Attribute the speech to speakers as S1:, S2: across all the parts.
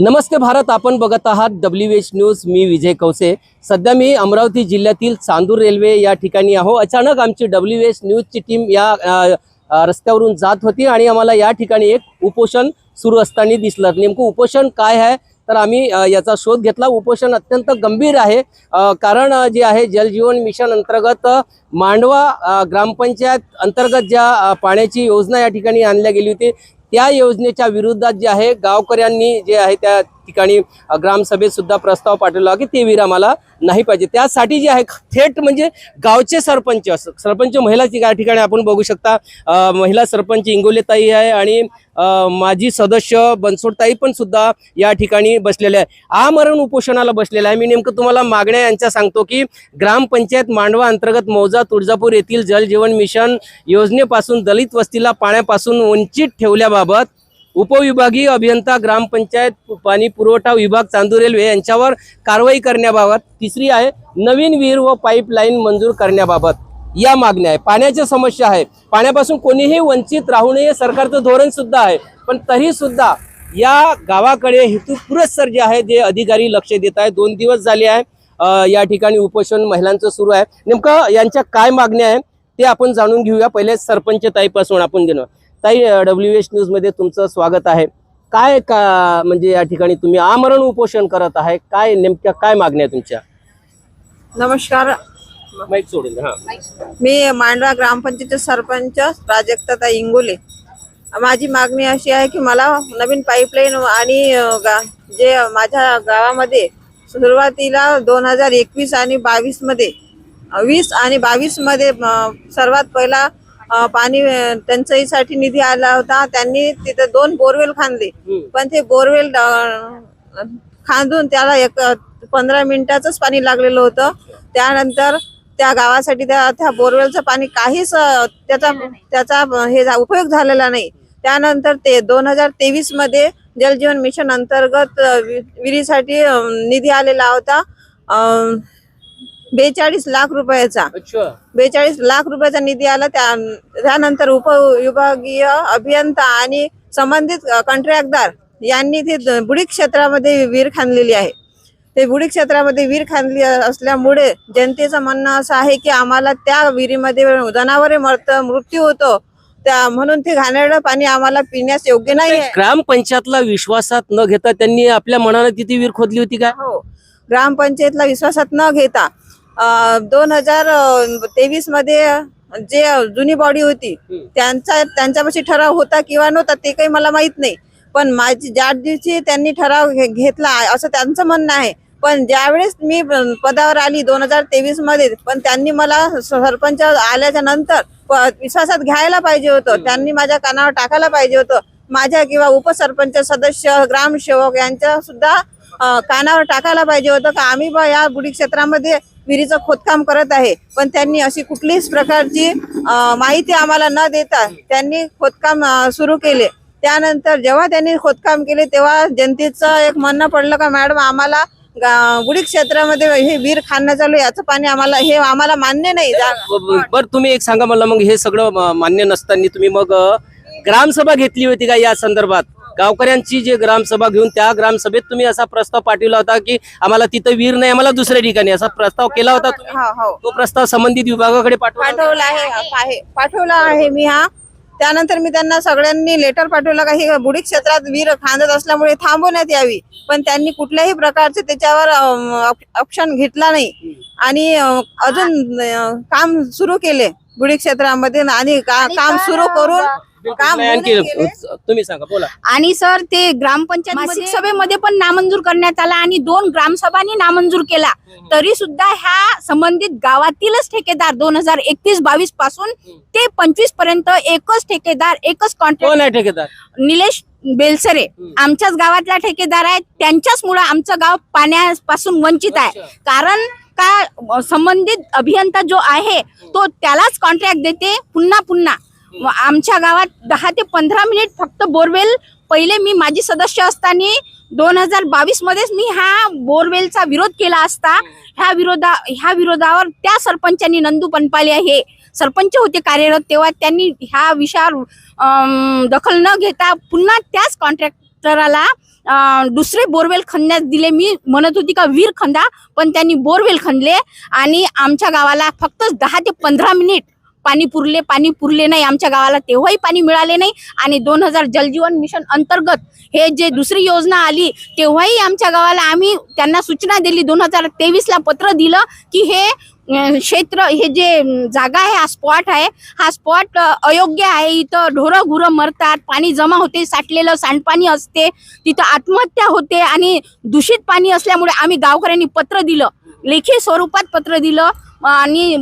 S1: नमस्ते भारत आपण बघत आहात डब्ल्यू एच न्यूज मी विजय कवसे सध्या मी अमरावती जिल्ह्यातील चांदूर रेल्वे या ठिकाणी आहो. अचानक आमची डब्ल्यू एच न्यूजची टीम या रस्त्यावरून जात होती आणि आम्हाला या ठिकाणी एक उपोषण सुरू असताना दिसलं. नेमकं उपोषण काय आहे? तर आम्ही याचा शोध घेतला. उपोषण अत्यंत गंभीर आहे. कारण जे आहे जलजीवन मिशन अंतर्गत मांडवा ग्रामपंचायत अंतर्गत ज्या पाण्याची योजना या ठिकाणी आणल्या गेली होती त्या योजनेच्या विरोधात जे आहे गावकऱ्यांनी जे आहे त्या ठिकाणी ग्रामसभेतसुद्धा प्रस्ताव पाठवला की ते वीर आम्हाला नाही पाहिजे. त्यासाठी जे आहे थेट म्हणजे गावचे सरपंच सरपंच महिलाची या ठिकाणी आपण बघू शकता महिला सरपंच इंगोलेताई आहे आणि माजी सदस्य बनसोडताई पण सुद्धा या ठिकाणी बसलेले आहे. आमरण उपोषणाला बसलेला आहे. मी नेमकं तुम्हाला मागण्या यांच्या सांगतो की ग्रामपंचायत मांडवा अंतर्गत मौजा तुळजापूर येथील जलजीवन मिशन योजनेपासून दलित वस्तीला पाण्यापासून वंचित ठेवल्याबाबत उपविभागीय अभियंता ग्रामपंचायत पाणी पुरवठा विभाग चांदूर रेल्वे यांच्यावर कारवाई करण्याबाबत तिसरी आहे नवीन विहीर व पाईपलाईन मंजूर करण्याबाबत. या मागण्या आहे. पाण्याच्या समस्या आहे. पाण्यापासून कोणीही वंचित राहू नये सरकारचं धोरण सुद्धा आहे. पण तरी सुद्धा या गावाकडे हेतुपुरस्सर जे आहे जे अधिकारी लक्ष देत आहे दोन दिवस झाले आहे. या ठिकाणी उपोषण महिलांचं सुरू आहे. नेमकं यांच्या काय मागण्या आहे ते आपण जाणून घेऊया. पहिले सरपंच ताईपासून आपण देणं ताई डब्ल्यू एच न्यूजमध्ये तुमचं स्वागत आहे. काय का म्हणजे या ठिकाणी तुम्ही आमरण उपोषण करत आहे? काय नेमक्या काय मागण्या आहे तुमच्या?
S2: नमस्कार.
S1: माईक सोडेल हा.
S2: मी मांडवा ग्रामपंचायतचे सरपंच प्राजक्ता इंगोले. माझी मागणी अशी आहे की मला नवीन पाईपलाईन आणि गा- जे माझ्या गावामध्ये सुरुवातीला दोन हजार एकवीस आणि बावीसमध्ये अ, वीस आणि बावीसमध्ये अ, सर्वात पहिला पाणी टंचाईसाठी निधी आला होता. त्यांनी तिथे दोन बोरवेल खांदले. पण ते बोरवेल खांदून त्याला एक पंधरा मिनिटाचंच पाणी लागलेलं होतं. त्यानंतर त्या गावासाठी त्या त्या बोरवेलचं पाणी काहीच त्याचा त्याचा हे उपयोग झालेला नाही. त्यानंतर ते दोन हजार तेवीसमध्ये जलजीवन मिशन अंतर्गत विहिरीसाठी निधी आलेला होता. बेचाळीस लाख रुपयाचा.
S1: अच्छा.
S2: बेचाळीस लाख रुपयाचा निधी आला. त्या त्यानंतर उपविभागीय अभियंता आणि संबंधित कंत्राटदार यांनी ते बुडीक क्षेत्रामध्ये विहीर खांदलेली आहे. ते बुडीक क्षेत्रामध्ये विहीर खांदली असल्यामुळे जनतेचं म्हणणं असं आहे की आम्हाला त्या विहिरीमध्ये जनावरे मरत मृत्यू होतो. त्या म्हणून ते घाणेरडं पाणी आम्हाला पिण्यास योग्य नाही
S1: ग्रामपंचायतला विश्वासात न घेता त्यांनी आपल्या मनानं तिथे विहीर खोदली होती का?
S2: हो. ग्रामपंचायतला विश्वासात न घेता दोन हजार तेवीसमध्ये जे जुनी बॉडी होती. त्यांचा त्यांच्यापाशी ठराव होता किंवा नव्हता ते काही मला माहीत नाही. पण माझी ज्या दिवशी त्यांनी ठराव घेतला असं त्यांचं म्हणणं आहे. पण ज्यावेळेस मी पदावर आली दोन हजार तेवीसमध्ये पण त्यांनी मला सरपंच आल्याच्यानंतर विश्वासात घ्यायला पाहिजे होतं. त्यांनी माझ्या कानावर टाकायला पाहिजे होतं. माझ्या किंवा उपसरपंच सदस्य ग्रामसेवक यांच्या सुद्धा कानावर टाकायला पाहिजे होतं का? आम्ही या बुडी क्षेत्रामध्ये विहिरीचं खोदकाम करत आहे. पण त्यांनी अशी कुठलीच प्रकारची माहिती आम्हाला न देता त्यांनी खोदकाम सुरू केले. त्यानंतर जेव्हा त्यांनी खोदकाम केले तेव्हा जनतेचं एक म्हणणं पडलं का मॅडम आम्हाला गा- क्षेत्रामध्ये हे विहीर खाणं चालू याचं पाणी आम्हाला हे आम्हाला मान्य नाही.
S1: बरं तुम्ही एक सांगा मला मग हे सगळं मान्य नसताना तुम्ही मग ग्रामसभा घेतली होती का या संदर्भात? गावकऱ्यांची जे ग्रामसभा घेऊन त्या ग्रामसभेत तुम्ही असा प्रस्ताव पाठवला होता की आम्हाला तिथं वीर नाही आम्हाला दुसऱ्या ठिकाणी. असा प्रस्ताव केला होता तुम्ही?
S2: हो हो.
S1: तो प्रस्ताव संबंधित विभागाकडे पाठवला
S2: आहे पाठवला आहे मी हा. त्यानंतर मी त्यांना सगळ्यांनी लेटर पाठवलं का हे बुडीक क्षेत्रात वीर खांदत असल्यामुळे थांबवण्यात यावी. पण त्यांनी कुठल्याही प्रकारचे त्याच्यावर ऑप्शन घेतला नाही. आणि अजून काम सुरू केले बुडीक क्षेत्रामध्ये आणि काम सुरू करून काम.
S1: तुम्ही सांगा बोला.
S3: आणि सर ते ग्रामपंचायत मासिक सभेमध्ये पण नामंजूर करण्यात आला आणि दोन ग्रामसभांनी नामंजूर केला. तरी सुद्धा ह्या संबंधित गावातीलच ठेकेदार दोन हजार एकतीस बावीसपासून ते पंचवीसपर्यंत एकच ठेकेदार एकच कॉन्ट्रॅक्ट
S1: कोण आहे ठेकेदार?
S3: निलेश बेलसरे. आमच्याच गावातला ठेकेदार आहे. त्यांच्याच मुळे आमचं गाव पाण्यापासून वंचित आहे. कारण का संबंधित अभियंता जो आहे तो त्यालाच कॉन्ट्रॅक्ट देते पुन्हा पुन्हा. व आमच्या गावात दहा ते पंधरा मिनिट फक्त बोरवेल. पहिले मी माझी सदस्य असताना दोन हजार बावीस मध्येच मी ह्या बोरवेलचा विरोध केला असता. ह्या विरोधा ह्या विरोधावर त्या सरपंचांनी नंदू पनपाले हे सरपंच होते कार्यरत तेव्हा त्यांनी ह्या विषयावर दखल न घेता पुन्हा त्याच कॉन्ट्रॅक्टराला दुसरे बोरवेल खणण्यास दिले. मी म्हणत होती का वीर खंदा पण त्यांनी बोरवेल खणले. आणि आमच्या गावाला फक्त दहा ते पंधरा मिनिट पाणी पुरले पाणी पुरले नाही आमच्या गावाला तेव्हाही पाणी मिळाले नाही. आणि दोन हजार जलजीवन मिशन अंतर्गत हे जे दुसरी योजना आली तेव्हाही आमच्या गावाला आम्ही त्यांना सूचना दिली दोन हजार तेवीसला पत्र दिलं की हे क्षेत्र हे जे जागा आहे हा स्पॉट आहे हा स्पॉट अयोग्य आहे. इथं ढोरं गुरं मरतात पाणी जमा होते साठलेलं सांडपाणी असते तिथं आत्महत्या होते आणि दूषित पाणी असल्यामुळे आम्ही गावकऱ्यांनी पत्र दिलं लेखी स्वरूपात पत्र दिलं. आणि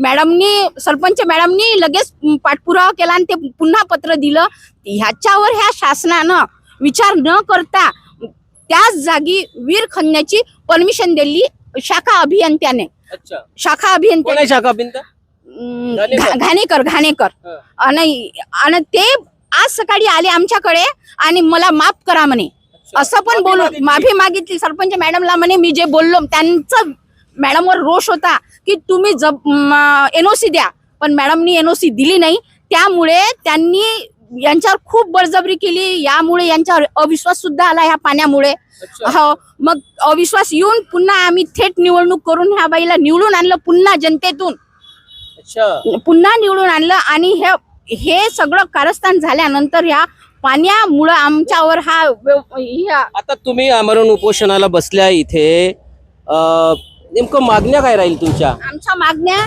S3: मॅडमनी सरपंच मॅडमनी लगेच पाठपुरावा केला आणि ते पुन्हा पत्र दिलं. ह्याच्यावर ह्या शासनानं विचार न करता त्याच जागी वीर खणण्याची परमिशन दिली शाखा अभियंत्याने. शाखा अभियंत्याने.
S1: आहे शाखा भिंत
S3: अं,
S1: घाणेकर.
S3: घाणेकर. आणि आणि ते आज सकाळी आले आमच्याकडे आणि मला माफ करा म्हणे. असं पण
S1: माफी
S3: बोलू
S1: मागितली.
S3: माफी मागितली सरपंच मॅडमला म्हणे मी जे बोललो त्यांचं मॅडमवर रोष होता की तुम्ही जब एनओसी द्या. पण मॅडमनी एनओसी दिली नाही. त्यामुळे त्यांनी यांच्यावर खूप बळजबरी केली. यामुळे यांच्यावर अविश्वास सुद्धा आला ह्या पाण्यामुळे. हो. मग अविश्वास येऊन पुन्हा आम्ही थेट निवडणूक करून ह्या बाईला निवडून आणलं पुन्हा जनतेतून.
S1: अच्छा.
S3: पुन्हा निवडून आणलं आणि हे हे सगळं कारस्थान झाल्यानंतर ह्या पाण्यामुळं आमच्यावर हा
S1: आता तुम्ही आमरण उपोषणाला बसल्या इथे. नेमकं मागण्या काय राहील तुमच्या?
S3: आमच्या मागण्या.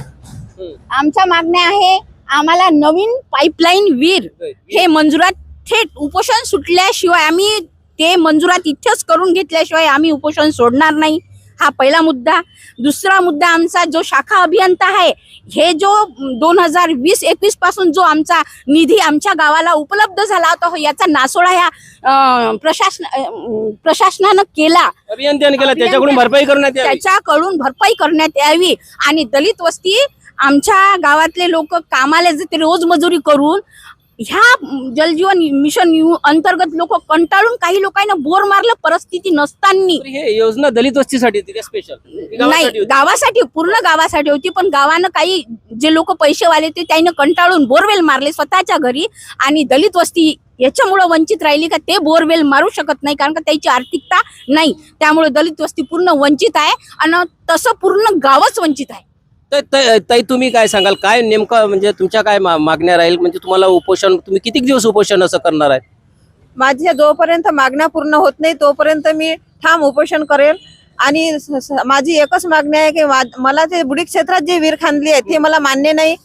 S3: आमच्या मागण्या आहे आम्हाला नवीन पाईपलाईन वीर हे मंजुरात थेट उपोषण सुटल्याशिवाय आम्ही ते मंजुरात इथेच करून घेतल्याशिवाय आम्ही उपोषण सोडणार नाही. हा पहिला मुद्दा. दुसरा मुद्दा आमचा जो शाखा अभियंता आहे हे जो दोन हजार वीस एकवीसपासून जो आमचा निधी आमच्या गावाला उपलब्ध झाला होता हो, याचा नासोडा ह्या प्रशासन प्रशासनानं केला.
S1: अभियंत्याने केला त्याच्याकडून भरपाई करण्यात
S3: त्याच्याकडून भरपाई करण्यात यावी. आणि दलित वस्ती आमच्या गावातले लोक कामाला जाते रोज मजुरी करून ह्या जलजीवन मिशन अंतर्गत लोक कंटाळून काही लोकांना बोर मारलं परिस्थिती नसताना.
S1: हे योजना दलित वस्तीसाठी स्पेशल
S3: नाही गावासाठी पूर्ण गावासाठी होती पण गावानं काही जे लोक पैसेवाले ते त्यानं कंटाळून बोरवेल मारले स्वतःच्या घरी आणि दलित वस्ती याच्यामुळं वंचित राहिली का ते बोरवेल मारू शकत नाही कारण का त्याची आर्थिकता नाही. त्यामुळे दलित वस्ती पूर्ण वंचित आहे आणि तसं पूर्ण गावच वंचित आहे.
S1: ताई तुम्ही काय सांगाल? काय नेमकं म्हणजे तुमच्या काय मागण्या राहील? म्हणजे तुम्हाला उपोषण तुम्ही किती दिवस उपोषण असं करणार आहे?
S2: माझ्या जोपर्यंत मागण्या पूर्ण होत नाही तोपर्यंत मी ठाम उपोषण करेल. आणि माझी एकच मागणी आहे की मला ते बुडी क्षेत्रात जे विहीर खांदली आहे ते मला मान्य नाही.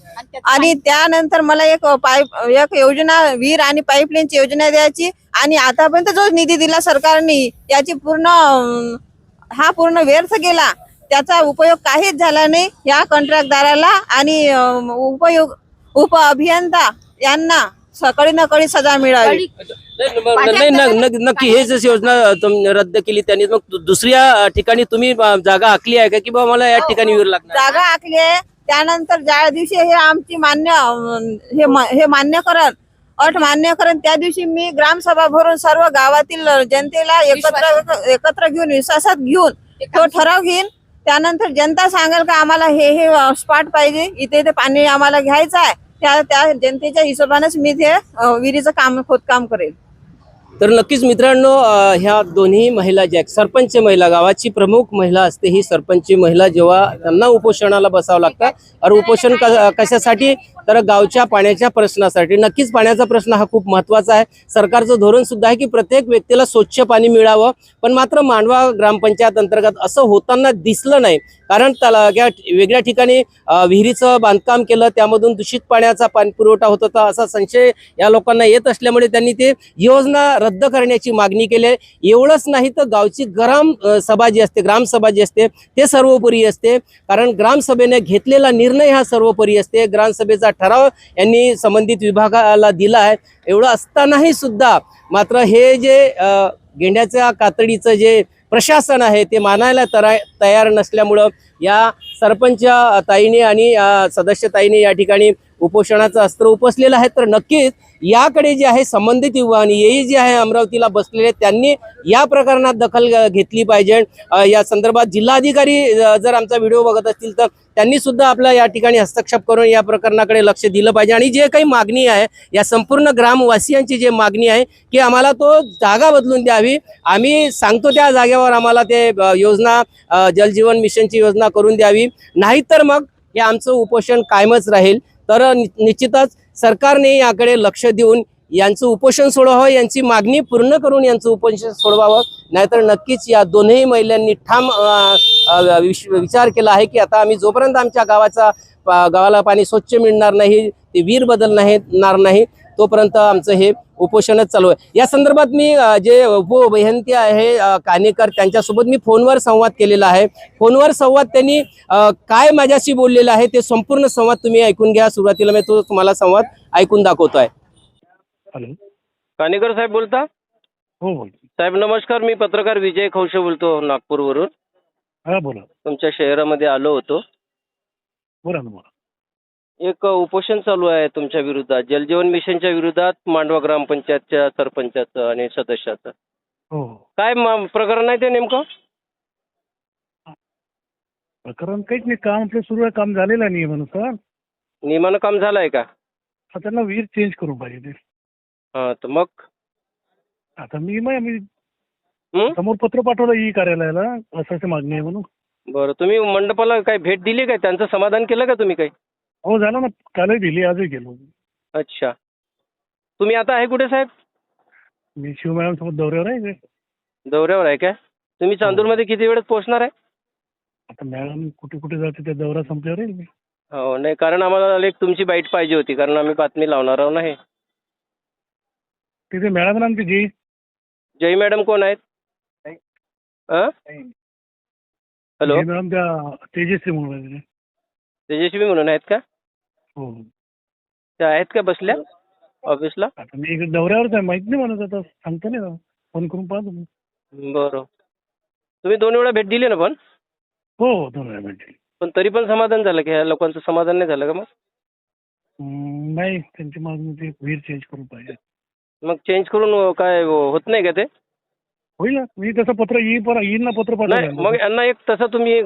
S2: आणि त्यानंतर मला एक पाईप एक योजना विहीर आणि पाईपलाईनची योजना द्यायची. आणि आतापर्यंत जो निधी दिला सरकारने याची पूर्ण हा पूर्ण व्यर्थ गेला. त्याचा उपयोग काहीच झाला नाही या कंत्राटदाराला आणि उपयोग उप अभियंता यांना सकाळी ना कळी सजा मिळावी.
S1: नाही, नक्की हे जशी योजना रद्द केली त्यांनी मग दुसऱ्या अ, ठिकाणी तुम्ही जागा आखली आहे का? की बाबा मला या ठिकाणी विहीर लागणार?
S2: जागा आखली आहे. त्यानंतर ज्या दिवशी हे आमची मान्य हे म- हे मान्य करत अट मान्य करत त्या दिवशी मी ग्रामसभा भरून सर्व गावातील जनतेला एकत्र एकत्र घेऊन विश्वासात घेऊन तो ठराव घेईन. त्यानंतर जनता सांगेल का आम्हाला हे हे स्पॉट पाहिजे इथे इथे पाणी आम्हाला घ्यायचं आहे. त्या त्या जनतेच्या हिशोबानेच मी ते विहिरीचं काम खोदकाम करेल.
S1: तर नक्कीच मित्रांनो ह्या दोन्ही महिला ज्या आहेत, सरपंच महिला गावाची प्रमुख महिला असते ही सरपंच महिला जेव्हा त्यांना उपोषणाला बसावं लागतं. और उपोषण क- कशासाठी? तर गावच्या पाण्याच्या प्रश्नासाठी. नक्कीच पाण्याचा प्रश्न हा खूप महत्त्वाचा आहे. सरकारचं धोरण सुद्धा आहे की प्रत्येक व्यक्तीला स्वच्छ पाणी मिळावं. पण मात्र मांडवा ग्रामपंचायत अंतर्गत असं होताना दिसलं नाही. कारण त्याला या वेगळ्या ठिकाणी विहिरीचं बांधकाम केलं त्यामधून दूषित पाण्याचा पाणी पुरवठा होत होता असा संशय या लोकांना येत असल्यामुळे त्यांनी ते योजना रद्द करण्याची मागणी केली आहे. एवढंच नाही तर गावची ग्राम सभा जी असते ग्रामसभा जी असते ते सर्वोपरी असते. कारण ग्रामसभेने घेतलेला निर्णय हा सर्वोपरी असते. ग्रामसभेचा ठराव यांनी संबंधित विभागाला दिला आहे. एवढं असतानाही सुद्धा मात्र हे जे गेंड्याच्या कातडीचं जे प्रशासन आहे ते मानायला तरा तयार नसल्यामुळं या सरपंच ताईने आणि सदस्य ताईने या ठिकाणी उपोषणाचं अस्त्र उपसलेलं आहे तर नक्कीच याकडे जे आहे संबंधित युवा आणि येई जे आहे अमरावतीला बसलेले त्यांनी या प्रकरणात दखल घेतली पाहिजे. या संदर्भात जिल्हाधिकारी जर आमचा व्हिडिओ बघत असतील तर त्यांनी सुद्धा आपला या ठिकाणी हस्तक्षेप करून या प्रकरणाकडे लक्ष दिलं पाहिजे. आणि जे काही मागणी आहे या संपूर्ण ग्रामवासियांची जे मागणी आहे की आम्हाला तो जागा बदलून द्यावी. आम्ही सांगतो त्या जागेवर आम्हाला ते योजना जलजीवन मिशनची योजना करून द्यावी. नाहीतर मग हे आमचं उपोषण कायमच राहील. तर नि- निश्चितच सरकारने याकडे लक्ष देऊन यांचं उपोषण सोडवावं यांची मागणी पूर्ण करून यांचं उपोषण सोडवावं. नाहीतर नक्कीच या दोन्ही महिलांनी ठाम विश- विचार केला आहे की आता आम्ही जोपर्यंत आमच्या गावाचा गावाला पाणी स्वच्छ मिळणार नाही ते वीर बदल नाही नाही. तोपर्यंत आमचं हे उपोषणच चालू आहे. या संदर्भात मी जे उपअभियंते आहे कानेकर त्यांच्यासोबत मी फोनवर संवाद केलेला आहे. फोनवर संवाद त्यांनी काय माझ्याशी बोललेलं आहे ते संपूर्ण संवाद तुम्ही ऐकून घ्या. सुरुवातीला मी तो तुम्हाला संवाद ऐकून दाखवतोय.
S4: हॅलो.
S1: कानेकर साहेब बोलता?
S4: हो बोल.
S1: साहेब नमस्कार. मी पत्रकार विजय खौशे बोलतो नागपूरवरून.
S4: हा बोला.
S1: तुमच्या शहरामध्ये आलो होतो.
S4: बोला ना बोला.
S1: एक उपोषण चालू आहे तुमच्या विरोधात जलजीवन मिशनच्या विरोधात मांडवा ग्रामपंचायतच्या सरपंचाचं आणि सदस्याचं.
S4: हो हो.
S1: काय म- प्रकरण आहे ते नेमकं?
S4: प्रकरण काहीच नाही काम आपलं सुरू आहे काम झालेलं आहे नियमानुसार.
S1: नियमानं काम झालंय का?
S4: आता त्यांना वीर चेंज करून पाहिजे. ते
S1: हा तर मग?
S4: आता मी मग मी
S1: हं?
S4: समोर पत्र पाठवलं ई कार्यालयाला असं मागणी आहे म्हणून.
S1: बरं तुम्ही मंडपाला काय भेट दिली काय? त्यांचं समाधान केलं का तुम्ही काही?
S4: हो झालं ना कालही दिली आजही गेलो.
S1: अच्छा. तुम्ही आता आहे कुठे साहेब?
S4: मी शिव मॅडम सोबत दौऱ्यावर आहे
S1: दौऱ्यावर आहे काय? तुम्ही चांदूरमध्ये किती वेळात पोहोचणार आहे?
S4: आता मॅडम कुठे कुठे जाते त्या दौरा संपल्यावर येईल मी.
S1: हो नाही कारण आम्हाला एक तुमची बाईट पाहिजे होती कारण आम्ही बातमी लावणार आहोत ना हे.
S4: तिथे मॅडम ना आमची जी.
S1: जय मॅडम कोण आहेत? अं? हॅलो.
S4: जी मॅडम त्या तेजस्वी म्हणून आहे तिथे.
S1: तेजस्वी म्हणून आहेत का?
S4: हो
S1: त्या आहेत का बसल्या? ऑफिसला?
S4: आता मी इकडे दौऱ्यावरच आहे माहीत नाही म्हणत आता सांगतो नाही ना. फोन करून पाहतो मी.
S1: बरं. तुम्ही दोन वेळा भेट दिली ना पण?
S4: हो हो दोन वेळा भेटेल
S1: पण तरी पण समाधान झालं की ह्या लोकांचं समाधान नाही झालं का मग?
S4: हम्म, नाही त्यांची मागणी ते वीर चेंज करून पाहिजे.
S1: मग चेंज करून अं, काय अं, होत नाही का ते?
S4: होईल ना मी तसं पत्र येईल पण येईल ना पत्र
S1: नाही
S4: पाठवलं
S1: मग यांना एक तसं तुम्ही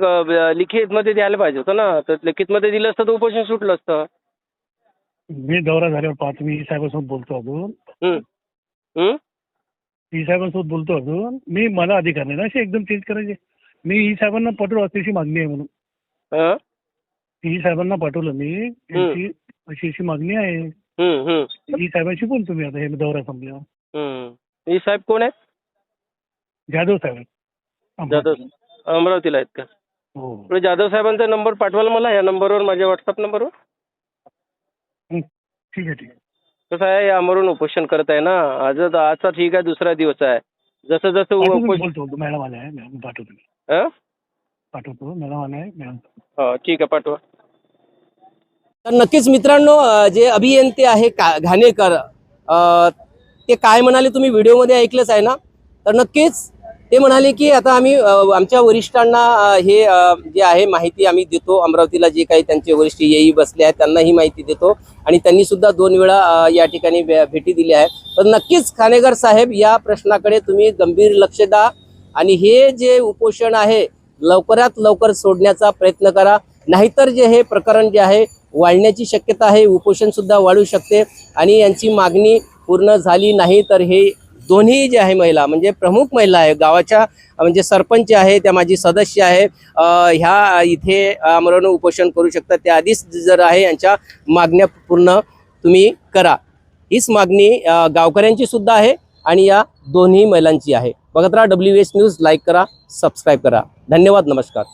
S1: लिखित मध्ये द्यायला पाहिजे होतं ना. तर लिखित मध्ये दिलं असतं तर उपोषण सुटलं असतं.
S4: मी दौरा झाल्यावर पाहतो. मी साहेबांसोबत बोलतो अजून? ई साहेबांसोबत बोलतो अजून. मी मला अधिकार नाही ना असे एकदम चेंज करायचे. मी ई साहेबांना पाठवलं अशी मागणी आहे म्हणून? ई साहेबांना पाठवलं मी. अशी अशी मागणी आहे. ई साहेबांशी बोलतो मी आता. हे दौरा संपल्यावर.
S1: हे साहेब कोण आहेत
S4: जाधव साहेब
S1: जाधव अमरावतीला आहेत का?
S4: हो.
S1: थोडं जाधव साहेबांचा नंबर पाठवाल मला? या नंबरवर माझ्या व्हॉट्सअप नंबरवर?
S4: ठीक आहे ठीक आहे.
S1: कसं आहे यावरून उपोषण करत आहे ना. आज आजचा ठीक आहे दुसरा दिवस आहे. जसं जसं उपोषण
S4: बोलतो मॅडम आले आहे मॅडम. पाठवतो मी.
S1: हं?
S4: पाठवतो. मॅडम आले आहे मॅडम.
S1: हो ठीक आहे पाठवा. तर नक्कीच मित्रांनो अं, जे अभियंते आहे का घाणेकर अं, ते काय म्हणाले तुम्ही? व्हिडिओमध्ये ऐकलंच आहे ना? तर नक्कीच ते म्हणाले की आता आम्ही आमच्या वरिष्ठांना हे जे आहे माहिती आम्ही देतो. अमरावतीला जे काही त्यांचे वरिष्ठ येई बसले आहेत त्यांना ही माहिती देतो. आणि त्यांनी सुद्धा दोन वेळा या ठिकाणी भे- भेटी दिल्या आहेत तर नक्कीच खानेकर साहेब या प्रश्नाकडे तुम्ही गंभीर लक्ष द्या. आणि हे जे उपोषण आहे लवकरात लवकर सोडण्याचा प्रयत्न करा. नाहीतर जे हे प्रकरण जे आहे वाढण्याची शक्यता आहे. उपोषणसुद्धा वाढू शकते. आणि यांची मागणी पूर्ण झाली नाही तर हे दोन्ही जे आहे महिला म्हणजे प्रमुख महिला आहे गावाच्या म्हणजे सरपंच आहे त्या माझी सदस्य आहे ह्या इथे आमरण उपोषण करू शकतात. त्या आधीच जर आहे यांच्या मागण्या पूर्ण तुम्ही करा. हीच मागणी गावकऱ्यांची सुद्धा आहे आणि या दोन्ही महिलांची आहे. बघत राहा डब्ल्यू एस न्यूज लाईक करा सबस्क्राईब करा. धन्यवाद नमस्कार.